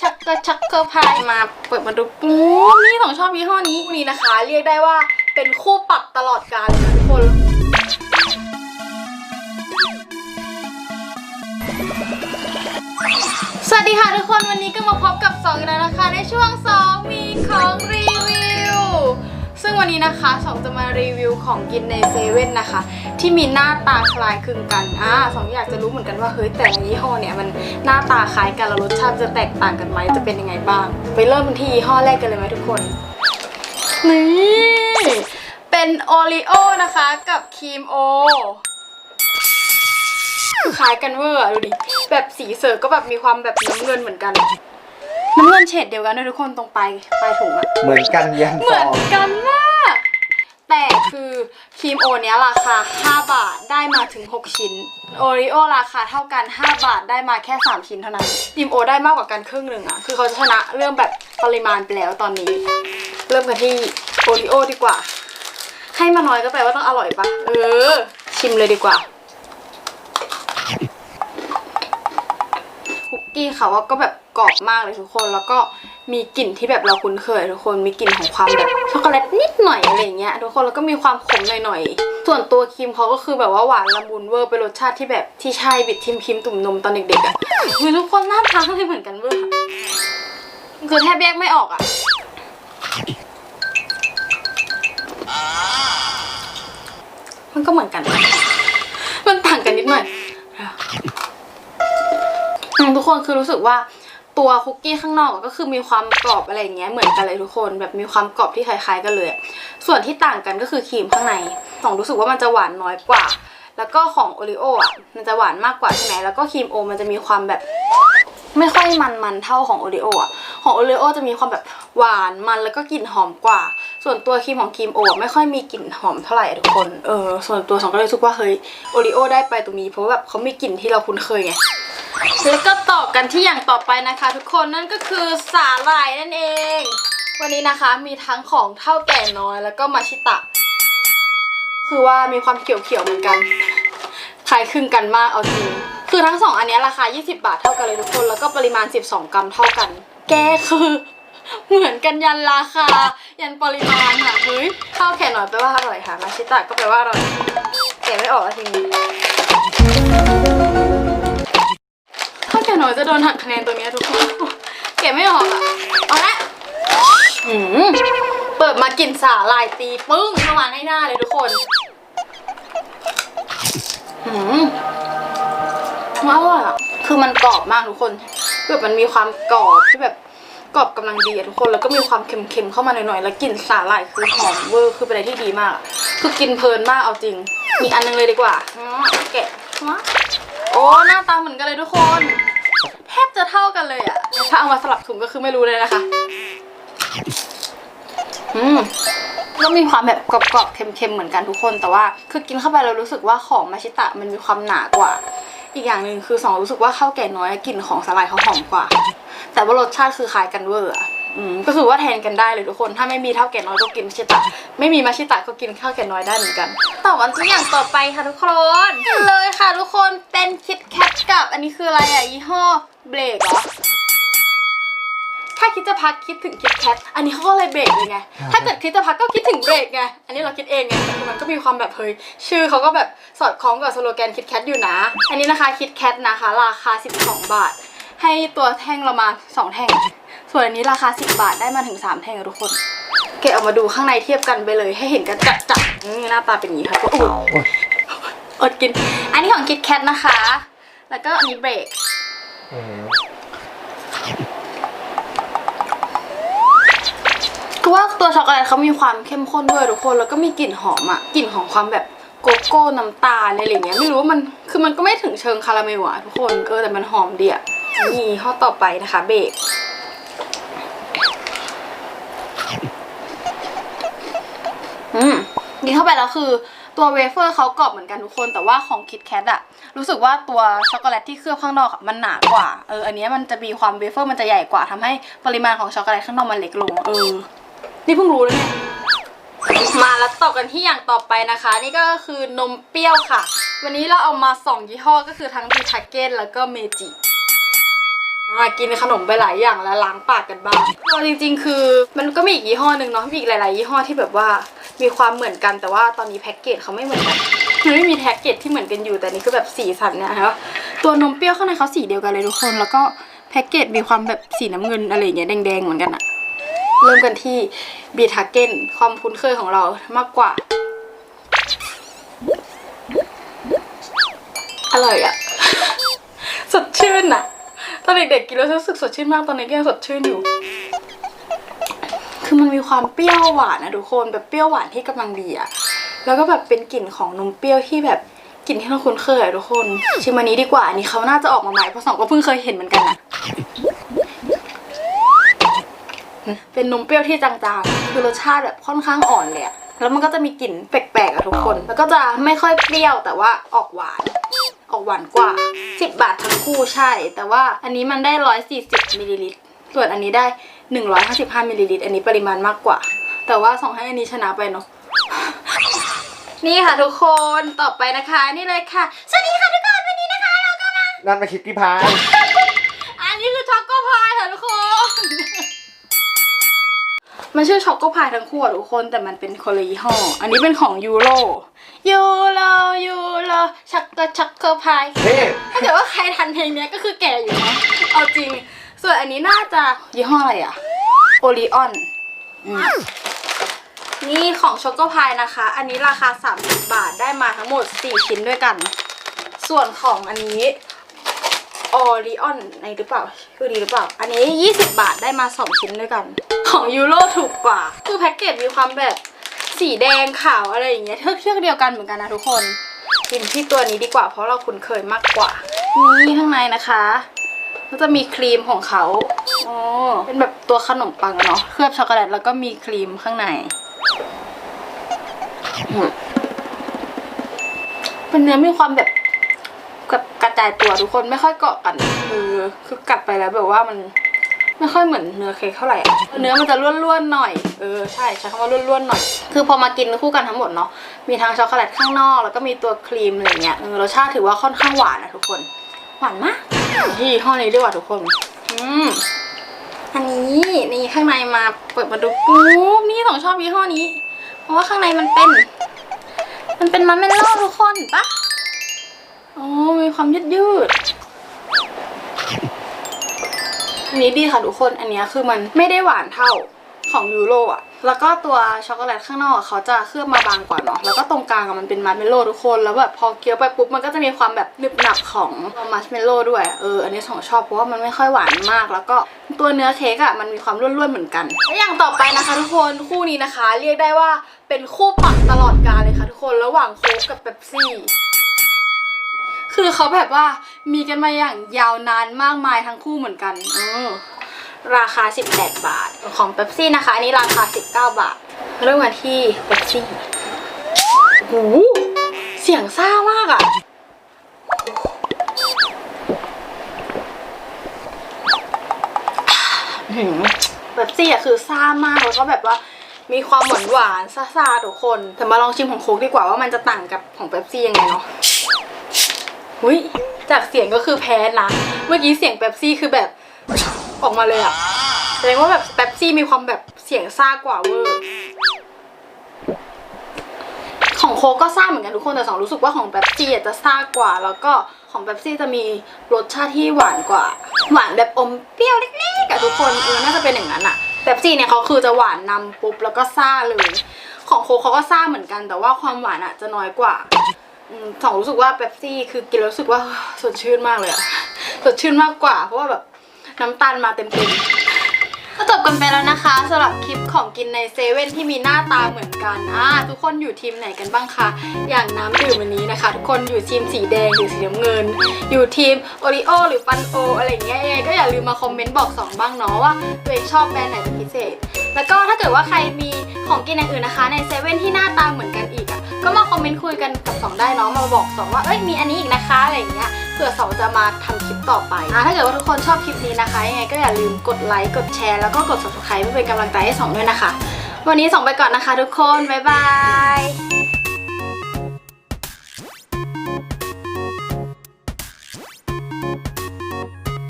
ชักเกอร์ชักเกอร์พายมาเปิดมาดูปูนี่ของชอบยี่ห้อนี้นี่นะคะ เรียกได้ว่าเป็นคู่ปรับตลอดกาลเลยทุกคนสวัสดีค่ะทุกคนวันนี้ก็มาพบกับสองกันแล้วนะคะ ในช่วงสองมี วันนี้นะคะสองจะมารีวิวของกินในเซเว่นนะคะ ที่มีหน้าตาคล้ายคลึงกันอ่าสองอยากจะรู้เหมือนกันว่าเฮ้ยแต่ละยี่ห้อเนี่ยมันหน้าตาคล้ายกันแล้วรสชาติจะแตกต่างกันไหมจะเป็นยังไงบ้าง ไปเริ่มที่ยี่ห้อแรกกันเลยไหมทุกคนนี่เป็นโอรีโอนะคะกับครีมโอคล้ายกันเวอร์ดูดิแบบสีเสิร์ฟก็แบบมีความแบบน้ำเงินเหมือนกัน น้ำเงินเฉดเดียวกันด้วยทุกคนตรงปลายปลายถุงอะเหมือนกันยันเหฟมืออนงกันมาก แต่คือครีมโอเนี้ยราคา 5 บาทได้มาถึง 6 ชิ้น โอริโอราคาเท่ากัน 5 บาทได้มาแค่ 3 ชิ้นเท่านั้นครีมโอได้มากกว่ากันครึ่งหนึ่งอะคือเขาจะชนะเรื่องแบบปริมาณไปแล้วตอนนี้ เริ่มกันที่โอริโอดีกว่า ให้มาน้อยก็แปลว่าต้องอร่อยปะเออ ชิมเลยดีกว่า ตี้เขาก็แบบกรอบมากเลยทุกคน แล้วก็มีกลิ่นที่แบบเราคุ้นเคยทุกคนมีกลิ่นของความแบบช็อกโกแลตนิดหน่อยอะไรเงี้ยทุกคนแล้วก็มีความขมหน่อยๆ ส่วนตัวครีมเขาก็คือแบบว่าหวานละมุนเวอร์เป็นรสชาติที่แบบที่ใช่บิดทิมพิมตุ่มนมตอนเด็กๆอะคือทุกคนหน้าตาเลยเหมือนกันเวอร์อะคือแทบแยกไม่ออกอะมันก็เหมือนกันมัน อืมทุกคนคือรู้สึกว่าตัวคุกกี้ข้างนอกก็คือมีความกรอบอะไรอย่างเงี้ยเหมือนกันเลยทุกคนแบบมีความกรอบที่คล้ายๆกันเลย ส่วนที่ต่างกันก็คือครีมข้างในของรู้สึกว่ามันจะหวานน้อยกว่า แล้วก็ของโอริโออะมันจะหวานมากกว่าใช่ไหมแล้วก็ครีมโอมันจะมีความแบบไม่ค่อยมันๆเท่าของโอริโออะของโอริโอจะมีความแบบหวานมันแล้วก็กลิ่นหอมกว่า ส่วนตัวครีมของครีมโออะไม่ค่อยมีกลิ่นหอมเท่าไหร่ทุกคนเออส่วนตัวสองก็เลยรู้สึกว่าเฮ้ยโอริโอได้ไปตรงนี้เพราะว่าแบบเขามีกลิ่นที่เราคุ้นเคยไง แล้วก็ต่อกันที่อย่างต่อไปนะคะ ทุกคนนั่นก็คือสาหร่ายนั่นเอง วันนี้นะคะมีทั้งของเท่าแก่น้อยแล้วก็มาชิตะ คือว่ามีความเขียวๆเหมือนกันคล้ายคลึงกันมากเอาจริงคือทั้งสองอันนี้ราคา 20 บาทเท่ากันเลยทุกคน แล้วก็ปริมาณ 12 กรัมเท่ากัน แกคือเหมือนกันยันราคา ยันปริมาณค่ะเฮ้ยเท่าแก่น้อยแปลว่าอร่อยค่ะ มาชิตะก็แปลว่าอร่อยแกไม่ออกแล้วทีนี้ ถ้าแกหน้อยจะโดนหักคะแนนตัวเนี้ยทุกคนเก็บไม่ออกอะเอาละอืมเปิดมากินสาลายตีปึ้งเข้ามาให้หน้าเลยทุกคนอืมอร่อยอะคือมันกรอบมากทุกคนแบบมันมีความกรอบที่แบบกรอบกำลังดีอะทุกคนแล้วก็มีความเค็มๆเข้ามาหน่อยๆแล้วกลิ่นสาหร่ายคือหอมเวอร์คือเป็นอะไรที่ดีมาก คือกินเพลินมากเอาจริง มีอันนึงเลยดีกว่าแกะมา โอ้หน้าตาเหมือนกันเลยทุกคน แทบจะเท่ากันเลยอะถ้าเอามาสลับถุงก็คือไม่รู้เลยนะคะอืมก็มีความแบบกรอบๆเค็มๆเหมือนกันทุกคน แต่ว่าคือกินเข้าไปเรารู้สึกว่าของมาชิตะมันมีความหนากว่า อีกอย่างหนึ่งคือสองรู้สึกว่าข้าวแก่น้อยกลิ่นของสาหร่ายเขาหอมกว่า แต่ว่ารสชาติคือคล้ายกันเวอร์อะ อืมก็คือว่าแทนกันได้เลยทุกคน ถ้าไม่มีเท่าแก่น้อยก็กินมาชิตะ ไม่มีมาชิตะก็กินข้าวแก่น้อยได้เหมือนกัน ต่อกันที่อย่างต่อไปค่ะทุกคนเลยค่ะทุกคน เป็นคิดแคทกับ อันนี้คืออะไรอะยี่ห้อเบรกเหรอ ถ้าคิดจะพักคิดถึงคิดแคท อันนี้เขาก็เลยเบรกเลยไง ถ้าเกิดคิดจะพักก็คิดถึงเบรกไง อันนี้เราคิดเองไงแต่คือมันก็มีความแบบเฮ้ย ชื่อเขาก็แบบสอดคล้องกับสโลแกนคิดแคทอยู่นะ อันนี้นะคะคิดแคทนะคะ ราคา 12 บาท ให้ตัวแท่งเรามา 2 แท่ง ส่วนอันนี้ราคา 10 บาทได้มาถึง 3 แท่งอะทุกคน เกะออกมาดูข้างในเทียบกันไปเลยให้เห็นกันจัดจัดๆอืมหน้าตาเป็นอย่างนี้ค่ะก็อุ๊ยอดกิน อันนี้ของคิดแคทนะคะ แล้วก็อันนี้เบรกอืมคือว่าตัวช็อกโกแลตเขามีความเข้มข้นด้วยทุกคน แล้วก็มีกลิ่นหอมอะกลิ่นของความแบบโกโก้น้ำตาลอะไรอย่างเงี้ยไม่รู้ว่ามันคือมันก็ไม่ถึงเชิงคาราเมลอะทุกคนเออแต่มันหอมดีอะนี่ข้อต่อไปนะคะ เบรก อืมกินเข้าไปแล้วคือตัวเวเฟอร์เขากรอบเหมือนกันทุกคน แต่ว่าของคิดแคทอะรู้สึกว่าตัวช็อกโกแลตที่เคลือบข้างนอกอะมันหนากว่าเอออันเนี้ยมันจะมีความเวเฟอร์มันจะใหญ่กว่าทำให้ปริมาณของช็อกโกแลตข้างนอกมันเล็กลงเออนี่เพิ่งรู้เลยเนี่ยมาแล้วต่อกันที่อย่างต่อไปนะคะ นี่ก็คือนมเปรี้ยวค่ะ วันนี้เราเอามาสองยี่ห้อก็คือทั้งดีทักเก้นแล้วก็เมจิอ่มา กินขนมไปหลายอย่างแล้วล้างปากกันบ้างเอาจริง ๆ คือมันก็มีอีกยี่ห้อหนึ่งเนาะมีอีกหลายๆยี่ห้อที่แบบว่ามีความเหมือนกันแต่ว่าตอนนี้แพ็กเกจเขาไม่เหมือนกันมันไม่มีแพ็กเกจที่เหมือนกันอยู่แต่นี่คือแบบสีสันเนี่ยนะคะตัวนมเปรี้ยวข้างในเขาสีเดียวกันเลยทุกคน แล้วก็แพ็กเกจมีความแบบสีน้ำเงินอะไรอย่างเงี้ยแดงๆเหมือนกันอะเริ่มกันที่บีทาเก้นความคุ้นเคยของเรามากกว่า อร่อยอะสดชื่นอะ ตอนเด็กๆกินแล้วรู้สึกสดชื่นมากตอนนี้ก็ยังสดชื่นอยู่ คือมันมีความเปรี้ยวหวานนะทุกคนแบบเปรี้ยวหวานที่กำลังดีอะแล้วก็แบบเป็นกลิ่นของนมเปรี้ยวที่แบบกลิ่นที่เราคุ้นเคยอะทุกคนชิมอันนี้ดีกว่าอันนี้เขาน่าจะออกมาใหม่เพราะสองก็เพิ่งเคยเห็นเหมือนกันนะเป็นนมเปรี้ยวที่จางๆ คือรสชาติแบบค่อนข้างอ่อนเลยอะแล้วมันก็จะมีกลิ่นแปลกๆอะทุกคน แล้วก็จะไม่ค่อยเปรี้ยวแต่ว่าออกหวาน ออกหวานกว่า 10 บาททั้งคู่ใช่ แต่ว่าอันนี้มันได้ 140มิลลิลิตรส่วนอันนี้ได้ 155มิลลิลิตรอันนี้ปริมาณมากกว่า แต่ว่าสองให้อันนี้ชนะไปเนาะนี่ค่ะทุกคนต่อไปนะคะนี่เลยค่ะสวัสดีค่ะทุกคนวันนี้นะคะเราก็มานั่นมาคิดที่พายอันนี้คือช็อกโกพายค่ะทุกคน มันชื่อช็อกโกพายทั้งคู่อะทุกคนแต่มันเป็นคนละยี่ห้อ อันนี้เป็นของยูโร ยูโรยูโรช็อกโกช็อกโกพายเฮ้ถ้าเกิดว่าใครทันเพลงเนี้ยก็คือแก่อยู่นะเอาจริง ส่วนอันนี้น่าจะยี่ห้ออะไรอะโอริออนนี่ของช็อกโกพายนะคะ อันนี้ราคา 30 บาทได้มาทั้งหมด 4 ชิ้นด้วยกัน ส่วนของอันนี้ออริออนในหรือเปล่าคือดีหรือเปล่า อันนี้ 20 บาทได้มา 2 ชิ้นด้วยกัน ของยูโรถูกกว่า คือแพ็กเกจมีความแบบ สีแดงขาวอะไรอย่างเงี้ยเทือกเทือกเดียวกันเหมือนกันนะทุกคนกินที่ตัวนี้ดีกว่าเพราะเราคุ้นเคยมากกว่า นี่ข้างในนะคะก็จะมีครีมของเขาอ๋อเป็นแบบตัวขนมปังเนาะเคลือบช็อกโกแลตแล้วก็มีครีมข้างในอืมเป็นเนื้อมีความแบบกับกระจายตัวทุกคนไม่ค่อยเกาะกันเออคือกัดไปแล้วแบบว่ามัน ไม่ค่อยเหมือนเนื้อเค้กเท่าไหร่อะเนื้อมันจะร่วนๆหน่อย เออใช่ใช้คำว่าร่วนๆหน่อย คือพอมากินคู่กันทั้งหมดเนาะ มีทั้งช็อกโกแลตข้างนอก แล้วก็มีตัวครีมอะไรเงี้ยเออรสชาติถือว่าค่อนข้างหวานนะทุกคน หวานมากที่ห้อนี้ดีกว่าทุกคน อืมอันนี้นี่ข้างในมาเปิดมาดูปุ๊บนี่สองชอบยี่ห้อนี้ เพราะว่าข้างในมันเป็น มันเป็นมันเมลโล่ทุกคนเห็นปะโอ้มีความยืดยืด อันนี้ดีค่ะทุกคน อันนี้คือมันไม่ได้หวานเท่าของยูโรอะ แล้วก็ตัวช็อกโกแลตข้างนอกอะเขาจะเคลือบมาบางกว่าเนาะ แล้วก็ตรงกลางอะมันเป็นมัชเมลโล่ทุกคน แล้วแบบพอเคี้ยวไปปุ๊บมันก็จะมีความแบบหนึบหนับของมัชเมลโล่ด้วย เออ อันนี้สองชอบเพราะว่ามันไม่ค่อยหวานมาก แล้วก็ตัวเนื้อเค้กอะมันมีความร่วนๆเหมือนกัน และอย่างต่อไปนะคะทุกคนคู่นี้นะคะ เรียกได้ว่าเป็นคู่ปักตลอดกาลเลยค่ะทุกคน ระหว่างโค้กกับเป๊ปซี่ คือเขาแบบว่ามีกันมาอย่างยาวนานมากมายทั้งคู่เหมือนกันเออราคา 18 บาท ของเ e ปซี่นะคะ อันนี้ราคา 19 บาท เริ่มกันที่เ e ปซี่โอ้โหเสียงซ่ามากอะ่ะเ e ปซี่อะคือซ่ามากแล้วก็แบบว่ามีความหวานหวานซ่าๆทุกคนแต่มาลองชิมของโค้กดีกว่าว่ามันจะต่างกับของเ e ปซี่ยังไงเนาะ หุยจากเสียงก็คือแพ้นะ เมื่อกี้เสียงเป๊ปซี่คือแบบออกมาเลยอะแสดงว่าแบบเป๊ปซี่มีความแบบเสียงซ่ากว่าเวอร์ของโคก็ซ่าเหมือนกันทุกคนแต่สองรู้สึกว่าของเป๊ปซี่จะซ่ากว่า แล้วก็ของเป๊ปซี่จะมีรสชาติที่หวานกว่า หวานแบบอมเปรี้ยวเล็กๆอะทุกคนเออน่าจะเป็นอย่างนั้นอะเป๊ปซี่เนี่ยเขาคือจะหวานนำปุ๊บแล้วก็ซ่าเลย ของโคเขาก็ซ่าเหมือนกัน แต่ว่าความหวานอะจะน้อยกว่า สองรู้สึกว่าเป๊ปซี่คือกินแล้วรู้สึกว่าสดชื่นมากเลยอะสดชื่นมากกว่า เพราะว่าแบบน้ำตาลมาเต็มเต็ม ก็จบกันไปแล้วนะคะสำหรับคลิปของกินในเซเว่นที่มีหน้าตาเหมือนกันอ่าทุกคนอยู่ทีมไหนกันบ้างคะอย่างน้ำดื่มวันนี้นะคะ ทุกคนอยู่ทีมสีแดงหรือสีน้ำเงิน อยู่ทีมโอริโอหรือฟันโออะไรอย่างเงี้ยยังไงก็อย่าลืมมาคอมเมนต์บอกสองบ้างเนาะว่าตัวเองชอบแบรนด์ไหนเป็นพิเศษ แล้วก็ถ้าเกิดว่าใครมีของกินอย่างอื่นนะคะ ในเซเว่นที่หน้าตาเหมือนกันอีกอะก็มาคอมเมนต์คุยกันกับสองได้เนาะมาบอกสองว่าเอ้ยมีอันนี้อีกนะคะอะไรอย่างเงี้ย เผื่อสองจะมาทำคลิปต่อไปอะถ้าเกิดว่าทุกคนชอบคลิปนี้นะคะยังไงก็อย่าลืมกดไลค์กดแชร์แล้วก็กด subscribe เพื่อเป็นกำลังใจให้สองด้วยนะคะ วันนี้สองไปก่อนนะคะ ทุกคนบ๊ายบาย